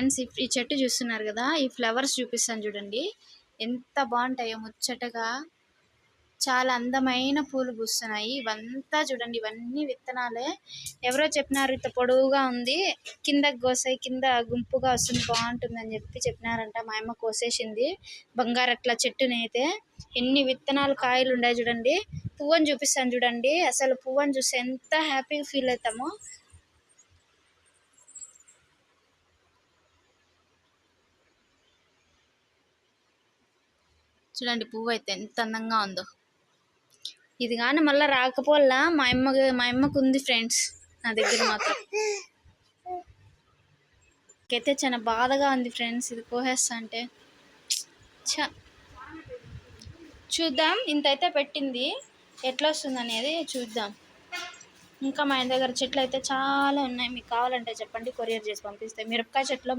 Friends ఈ- చెట్టు చూస్తున్నారు కదా ఈ ఫ్లవర్స్ చూపిస్తాను చూడండి. ఎంత బాగుంటాయో ముచ్చటగా. చాలా అందమైన పూలు పూస్తున్నాయి. ఇవంతా చూడండి ఇవన్నీ విత్తనాలే. ఎవరో చెప్పినారు ఇంత పొడవుగా ఉంది. కింద కోసాయి కింద గుంపుగా వస్తుంది బాగుంటుందని చెప్పి చెప్పినారంట. మా అమ్మ కోసేసింది బంగారట్ల చెట్టునైతే ఎన్ని విత్తనాలు కాయలు ఉన్నాయి చూడండి. పువ్వుని చూపిస్తాను చూడండి. అసలు పువ్వుని చూస్తే ఎంత హ్యాపీగా ఫీల్ అవుతామో. చూడండి పువ్వు అయితే ఎంత అందంగా ఉందో. ఇది కానీ మళ్ళీ రాకపోలా మా అమ్మకి మా అమ్మకు ఉంది ఫ్రెండ్స్ నా దగ్గర మాత్రం. నాకైతే చాలా బాధగా ఉంది ఫ్రెండ్స్ ఇది కోహేస్తా అంటే. చ చూద్దాం. ఇంత అయితే పెట్టింది. ఎట్లా వస్తుంది అనేది చూద్దాం. ఇంకా మా ఇంటి దగ్గర చెట్లు అయితే చాలా ఉన్నాయి. మీకు కావాలంటే చెప్పండి. కొరియర్ చేసి పంపిస్తే. మిరపకాయ చెట్లు